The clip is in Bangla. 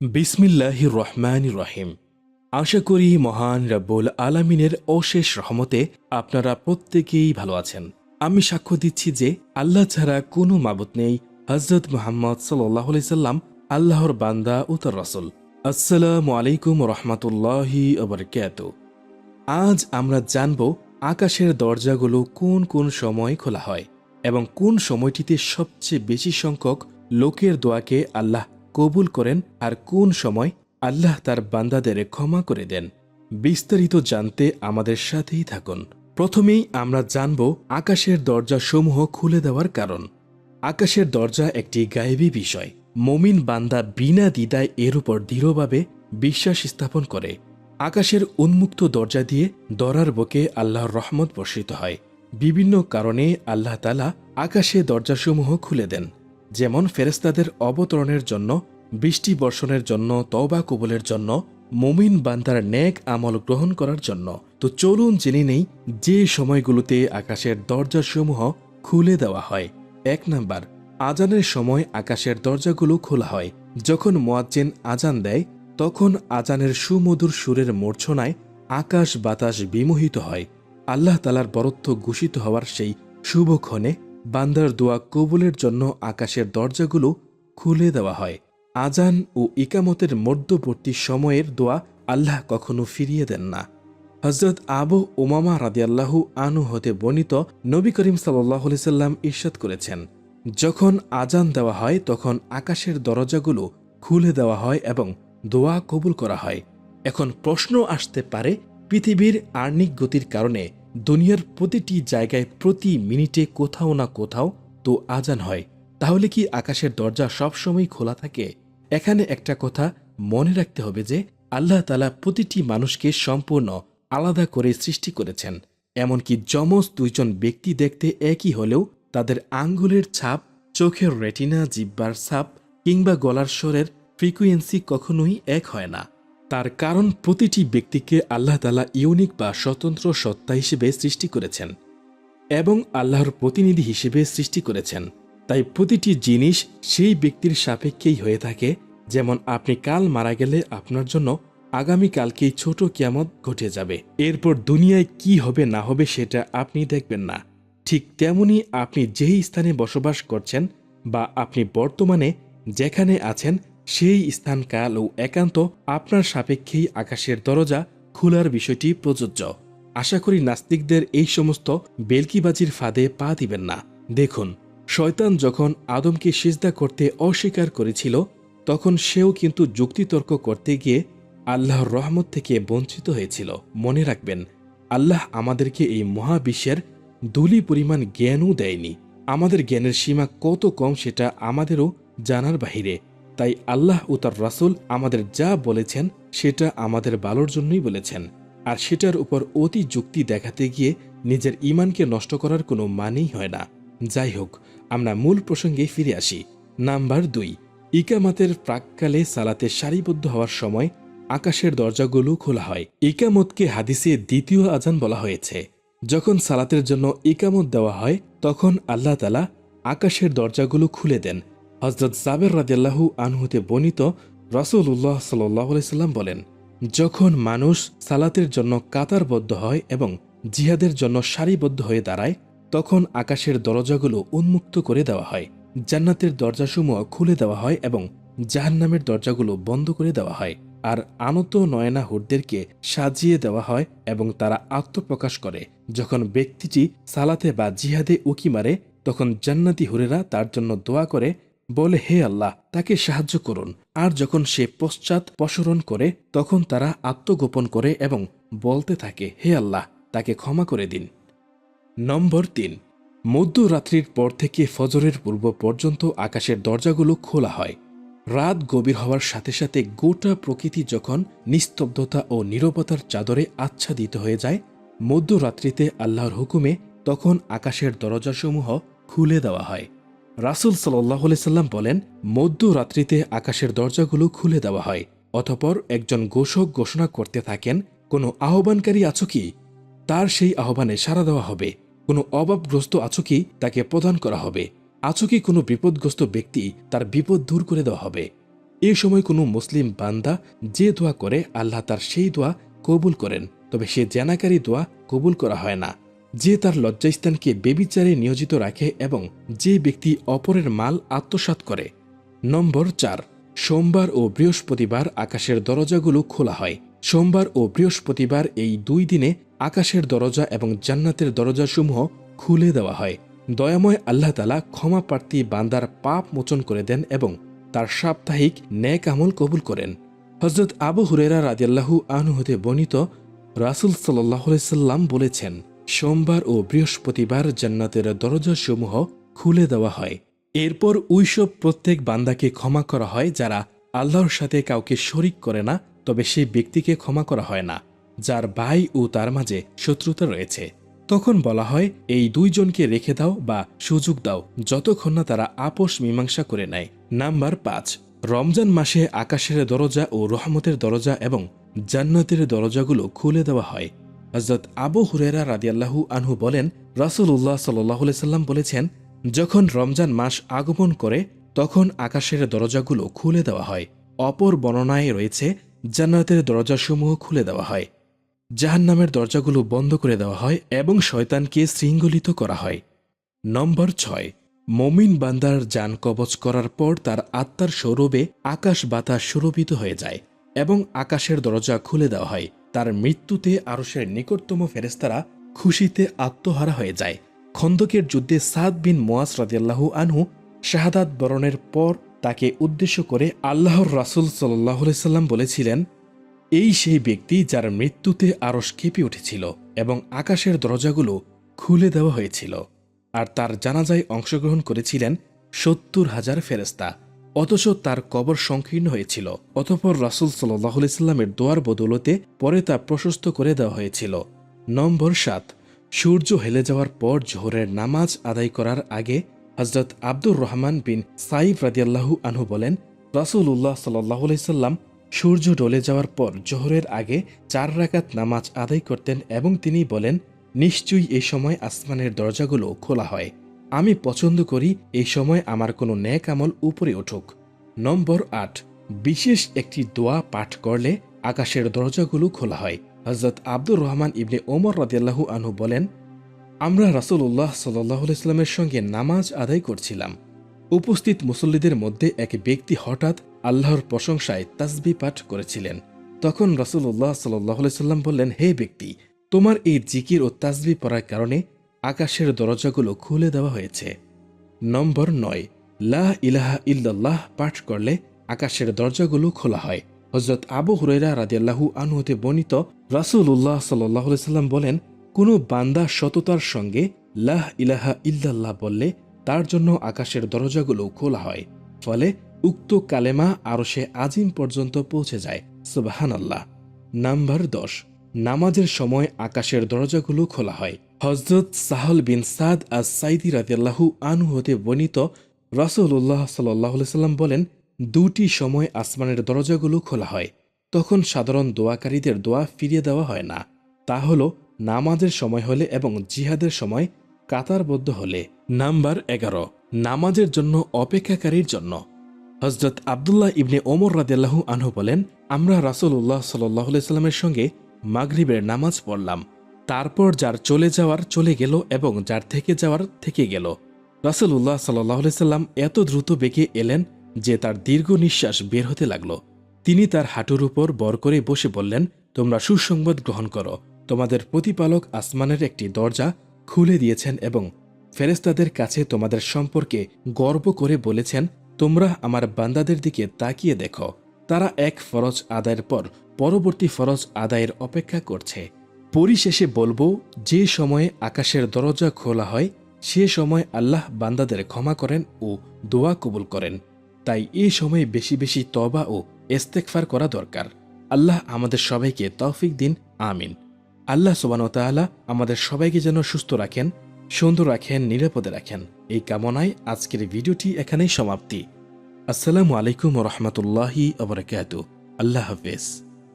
বিসমিল্লাহ রহমান রহিম। আশা করি মহান রব্বুল আলামিনের অশেষ রহমতে আপনারা প্রত্যেকেই ভালো আছেন। আমি সাক্ষ্য দিচ্ছি যে আল্লাহ ছাড়া কোনো মাবুত নেই হজরত মোহাম্মদ সাল্লাহ সাল্লাম, আল্লাহর বান্দা ও তার রসুল। আসসালামু আলাইকুম রহমতুল্লাহি অবরকাত আজ আমরা জানব আকাশের দরজাগুলো কোন কোন সময় খোলা হয় এবং কোন সময়টিতে সবচেয়ে বেশি সংখ্যক লোকের দোয়াকে আল্লাহ কবুল করেন আর কোন সময় আল্লাহ তার বান্দাদের ক্ষমা করে দেন। বিস্তারিত জানতে আমাদের সাথেই থাকুন। প্রথমেই আমরা জানব আকাশের দরজাসমূহ খুলে দেওয়ার কারণ। আকাশের দরজা একটি গায়েবী বিষয়। মমিন বান্দা বিনা দ্বিধায় এর উপর দৃঢ়ভাবে বিশ্বাস স্থাপন করে। আকাশের উন্মুক্ত দরজা দিয়ে দরার বুকে আল্লাহর রহমত বর্ষিত হয়। বিভিন্ন কারণে আল্লাহ তালা আকাশে দরজাসমূহ খুলে দেন। যেমন ফেরেস্তাদের অবতরণের জন্য, বৃষ্টি বর্ষণের জন্য, তওবা কবুলের জন্য, মমিন বান্দার ন্যাক আমল গ্রহণ করার জন্য। তো চলুন জেনে নেই যে সময়গুলোতে আকাশের দরজাসমূহ খুলে দেওয়া হয়। এক নাম্বার, আজানের সময় আকাশের দরজাগুলো খোলা হয়। যখন মোয়াজ্জেন আজান দেয়, তখন আজানের সুমধুর সুরের মূর্ছনায় আকাশ বাতাস বিমোহিত হয়। আল্লাহ তালার বরত্ব ঘোষিত হওয়ার সেই শুভক্ষণে বান্দার দোয়া কবুলের জন্য আকাশের দরজাগুলো খুলে দেওয়া হয়। আজান ও ইকামতের মধ্যবর্তী সময়ের দোয়া আল্লাহ কখনো ফিরিয়ে দেন না। হজরত আবু উমামা রাদিয়াল্লাহু আনু হতে বর্ণিত নবী করিম সাল্লাহ সাল্লাম করেছেন, যখন আজান দেওয়া হয়, তখন আকাশের দরজাগুলো খুলে দেওয়া হয় এবং দোয়া কবুল করা হয়। এখন প্রশ্ন আসতে পারে, পৃথিবীর আর্নিক গতির কারণে দুনিয়ার প্রতিটি জায়গায় প্রতি মিনিটে কোথাও না কোথাও তো আজান হয়। তাহলে কি আকাশের দরজা সবসময় খোলা থাকে? এখানে একটা কথা মনে রাখতে হবে যে, আল্লাহ তালা প্রতিটি মানুষকে সম্পূর্ণ আলাদা করে সৃষ্টি করেছেন। এমনকি যমজ দুইজন ব্যক্তি দেখতে একই হলেও তাদের আঙ্গুলের ছাপ, চোখের রেটিনা, জিব্বার ছাপ কিংবা গলার স্বরের ফ্রিকুয়েন্সি কখনোই এক হয় না। তার কারণ প্রতিটি ব্যক্তিকে আল্লাহ তালা ইউনিক বা স্বতন্ত্র সত্তা হিসেবে সৃষ্টি করেছেন এবং আল্লাহর প্রতিনিধি হিসেবে সৃষ্টি করেছেন। তাই প্রতিটি জিনিস সেই ব্যক্তির সাপেক্ষেই হয়ে থাকে, যেমন আপনি কাল মারা গেলে আপনার জন্য আগামীকালকেই ছোট কিয়ামত ঘটে যাবে। এরপর দুনিয়ায় কি হবে না হবে সেটা আপনি দেখবেন না। ঠিক তেমনি আপনি যেই স্থানে বসবাস করছেন বা আপনি বর্তমানে যেখানে আছেন সেই স্থান কাল ও একান্ত আপনার সাপেক্ষেই আকাশের দরজা খোলার বিষয়টি প্রযোজ্য। আশা করি নাস্তিকদের এই সমস্ত বেলকিবাজির ফাঁদে পা দিবেন না। দেখুন, শয়তান যখন আদমকে সিজদা করতে অস্বীকার করেছিল, তখন সেও কিন্তু যুক্তিতর্ক করতে গিয়ে আল্লাহর রহমত থেকে বঞ্চিত হয়েছিল। মনে রাখবেন, আল্লাহ আমাদেরকে এই মহাবিশ্বের দুলি পরিমাণ জ্ঞানও দেয়নি। আমাদের জ্ঞানের সীমা কত কম সেটা আমাদেরও জানার বাহিরে। তাই আল্লাহ ও তার রাসুল আমাদের যা বলেছেন, সেটা আমাদের ভালোর জন্যই বলেছেন। আর সেটার উপর অতি যুক্তি দেখাতে গিয়ে নিজের ইমানকে নষ্ট করার কোনো মানেই হয় না। যাই হোক, আমরা মূল প্রসঙ্গে ফিরে আসি। নাম্বার দুই, ইকামাতের প্রাককালে সালাতে সারিবদ্ধ হওয়ার সময় আকাশের দরজাগুলো খোলা হয়। ইকামতকে হাদিসে দ্বিতীয় আজান বলা হয়েছে। যখন সালাতের জন্য ইকামত দেওয়া হয়, তখন আল্লাহ তালা আকাশের দরজাগুলো খুলে দেন। হজরত সাবের রাদিয়াল্লাহু আনহুতে বর্ণিত রসুল্লাহ সাল্লাম বলেন, যখন মানুষ সালাতের জন্য কাতারবদ্ধ হয় এবং জিহাদের জন্য সারিবদ্ধ হয়ে দাঁড়ায়, তখন আকাশের দরজাগুলো উন্মুক্ত করে দেওয়া হয়, জান্নাতের দরজাসমূহ খুলে দেওয়া হয় এবং জাহান্নামের দরজাগুলো বন্ধ করে দেওয়া হয়, আর আনত নয়না হুরদেরকে সাজিয়ে দেওয়া হয় এবং তারা আত্মপ্রকাশ করে। যখন ব্যক্তিটি সালাতে বা জিহাদে উকি মারে, তখন জান্নাতি হুরেরা তার জন্য দোয়া করে বলে, হে আল্লাহ, তাকে সাহায্য করুন। আর যখন সে পশ্চাৎ প্রসরণ করে, তখন তারা আত্মগোপন করে এবং বলতে থাকে, হে আল্লাহ, তাকে ক্ষমা করে দিন। নম্বর তিন, মধ্যরাত্রির পর থেকে ফজরের পূর্ব পর্যন্ত আকাশের দরজাগুলো খোলা হয়। রাত গভীর হওয়ার সাথে সাথে গোটা প্রকৃতি যখন নিস্তব্ধতা ও নীরবতার চাদরে আচ্ছাদিত হয়ে যায়, মধ্যরাত্রিতে আল্লাহর হুকুমে তখন আকাশের দরজাসমূহ খুলে দেওয়া হয়। রাসুল সাল্লাহ সাল্লাম বলেন মধ্যরাত্রিতে আকাশের দরজাগুলো খুলে দেওয়া হয়, অতপর একজন ঘোষক ঘোষণা করতে থাকেন, কোনো আহ্বানকারী আছো কি? তার সেই আহ্বানে সাড়া দেওয়া হবে, কোনো অভাবগ্রস্ত আছো কি? তাকে প্রদান করা হবে, আছো কি কোনো বিপদগ্রস্ত ব্যক্তি? তার বিপদ দূর করে দেওয়া হবে। এই সময় কোনো মুসলিম বান্দা যে দোয়া করে, আল্লাহ তার সেই দোয়া কবুল করেন, তবে সে জেনাকারী দোয়া কবুল করা হয় না। যে তার লজ্জাস্থানকে বেবিচারে নিয়োজিত রাখে এবং যে ব্যক্তি অপরের মাল আত্মসাৎ করে। নম্বর চার, সোমবার ও বৃহস্পতিবার আকাশের দরজাগুলো খোলা হয়। সোমবার ও বৃহস্পতিবার এই দুই দিনে আকাশের দরজা এবং জান্নাতের দরজাসমূহ খুলে দেওয়া হয়। দয়াময় আল্লাহ তালা ক্ষমা প্রার্থী বান্দার পাপ মোচন করে দেন এবং তার সাপ্তাহিক ন্যাক আমল কবুল করেন। হজরত আবু হুরেরা রাজিয়াল্লাহু আনু হতে বর্ণিত রাসুল সাল্লাহ সাল্লাম বলেছেন সোমবার ও বৃহস্পতিবার জান্নাতের দরজাসমূহ খুলে দেওয়া হয়। এরপর ওইসব প্রত্যেক বান্দাকে ক্ষমা করা হয় যারা আল্লাহর সাথে কাউকে শরিক করে না, তবে সেই ব্যক্তিকে ক্ষমা করা হয় না, যার ভাই ও তার মাঝে শত্রুতা রয়েছে। তখন বলা হয়, এই দুইজনকে রেখে দাও বা সুযোগ দাও, যতক্ষণ না তারা আপোষ মীমাংসা করে নেয়। নাম্বার পাঁচ, রমজান মাসে আকাশের দরজা ও রহমতের দরজা এবং জান্নাতের দরজাগুলো খুলে দেওয়া হয়। হজরত আবু হুরেরা রাদিয়াল্লাহু আনহু বলেন রাসুল্লাহ সাল্লাহ সাল্লাম বলেছেন, যখন রমজান মাস আগমন করে, তখন আকাশের দরজাগুলো খুলে দেওয়া হয়। অপর বর্ণনায় রয়েছে, জান্নাতের দরজাসমূহ খুলে দেওয়া হয়। জাহান্নামের দরজাগুলো বন্ধ করে দেওয়া হয় এবং শয়তানকে শৃঙ্খলিত করা হয়। নম্বর ছয়, মমিন বান্দার যান কবচ করার পর তার আত্মার সৌরভে আকাশ বাতাস সুরভিত হয়ে যায় এবং আকাশের দরজা খুলে দেওয়া হয়। তার মৃত্যুতে আরশের নিকটতম ফেরেস্তারা খুশিতে আত্মহারা হয়ে যায়। খন্দকের যুদ্ধে সাদ বিন মোয়াজ রাদিয়াল্লাহু আনহু শাহাদাত বরণের পর তাকে উদ্দেশ্য করে আল্লাহর রাসুল সাল্লাহ সাল্লাম বলেছিলেন, এই সেই ব্যক্তি যার মৃত্যুতে আরশ কেঁপে উঠেছিল এবং আকাশের দরজাগুলো খুলে দেওয়া হয়েছিল। আর তার জানাজায় অংশগ্রহণ করেছিলেন সত্তর হাজার ফেরেস্তা অথচ তার কবর সংকীর্ণ হয়েছিল। অতপর রাসুল সাল্লাহ সাল্লামের দোয়ার বদৌলতে পরে তা প্রশস্ত করে দেওয়া হয়েছিল। নম্বর সাত, সূর্য হেলে যাওয়ার পর জোহরের নামাজ আদায় করার আগে হজরত আব্দুর রহমান বিন সাইফ রাদিয়াল্লাহু আনহু বলেন রাসুল উল্লাহ সাল্লাহ সাল্লাম সূর্য ডলে যাওয়ার পর জোহরের আগে চার রাকাত নামাজ আদায় করতেন এবং তিনি বলেন, নিশ্চয়ই এই সময় আসমানের দরজাগুলো খোলা হয়। আমি পছন্দ করি এই সময় আমার কোনো ন্যাক আমল উপরে উঠুক। নম্বর আট, বিশেষ একটি দোয়া পাঠ করলে আকাশের দরজাগুলো খোলা হয়। হজরত আব্দুর রহমান ইবনে ওমর রাদিয়াল্লাহু আনহু বলেন, আমরা রাসুল্লাহ সাল্লাহ ইসলামের সঙ্গে নামাজ আদায় করছিলাম। উপস্থিত মুসল্লিদের মধ্যে এক ব্যক্তি হঠাৎ আল্লাহর প্রশংসায় তাসবি পাঠ করেছিলেন। তখন রাসুল্লাহ সাল্লাহ সাল্লাম বললেন, হে ব্যক্তি, তোমার এই জিকির ও তাসবি পড়ার কারণে আকাশের দরজাগুলো খুলে দেওয়া হয়েছে। নম্বর নয় লাহ ইলাহা ইল্লাল্লাহ পাঠ করলে আকাশের দরজাগুলো খোলা হয়। হজরত আবু হুরাইরা রাদিয়াল্লাহু আনহুতে বর্ণিত রাসুল উল্লাহ সাল্লাম বলেন, কোনো বান্দা সততার সঙ্গে লাহ ইলাহা ইল্লাল্লাহ বললে তার জন্য আকাশের দরজাগুলো খোলা হয়। ফলে উক্ত কালেমা আরও সে আজিম পর্যন্ত পৌঁছে যায়। সুবাহান আল্লাহ নাম্বার দশ নামাজের সময় আকাশের দরজাগুলো খোলা হয়। হজরত সাহল বিন সাদ আজ সাইদি রাদিয়াল্লাহু আনু হতে বর্ণিত রাসুল্লাহ সাল্লাহ সাল্লাম বলেন, দুটি সময় আসমানের দরজাগুলো খোলা হয়। তখন সাধারণ দোয়াকারীদের দোয়া ফিরিয়ে দেওয়া হয় না। তা হল, নামাজের সময় হলে এবং জিহাদের সময় কাতারবদ্ধ হলে। নাম্বার এগারো, নামাজের জন্য অপেক্ষাকারীর জন্য। হজরত আবদুল্লাহ ইবনে ওমর রাদিয়াল্লাহু আনহু বলেন, আমরা রাসুল্লাহ সাল্লাহ সাল্লামের সঙ্গে মাগরিবের নামাজ পড়লাম। তারপর যার চলে যাওয়ার চলে গেল এবং যার থেকে যাওয়ার থেকে গেল। রাসুল্লাহ সাল্লাহ সাল্লাম এত দ্রুত বেগে এলেন যে তার দীর্ঘ নিঃশ্বাস বের হতে লাগল। তিনি তার হাঁটুর উপর বর করে বসে বললেন, তোমরা সুসংবাদ গ্রহণ করো। তোমাদের প্রতিপালক আসমানের একটি দরজা খুলে দিয়েছেন এবং ফেরেস্তাদের কাছে তোমাদের সম্পর্কে গর্ব করে বলেছেন, তোমরা আমার বান্দাদের দিকে তাকিয়ে দেখো। তারা এক ফরজ আদায়ের পর পরবর্তী ফরজ আদায়ের অপেক্ষা করছে। পরিশেষে বলব, যে সময়ে আকাশের দরজা খোলা হয়, সে সময় আল্লাহ বান্দাদের ক্ষমা করেন ও দোয়া কবুল করেন। তাই এই সময়ে বেশি বেশি তবা ও এস্তেকফার করা দরকার। আল্লাহ আমাদের সবাইকে তৌফিক দিন, আমিন। আল্লাহ সুবানতালা আমাদের সবাইকে যেন সুস্থ রাখেন, সুন্দর রাখেন, নিরাপদে রাখেন। এই কামনায় আজকের ভিডিওটি এখানেই সমাপ্তি। আসসালামু আলাইকুম রহমতুল্লাহি আবরকাত আল্লাহ হাফেজ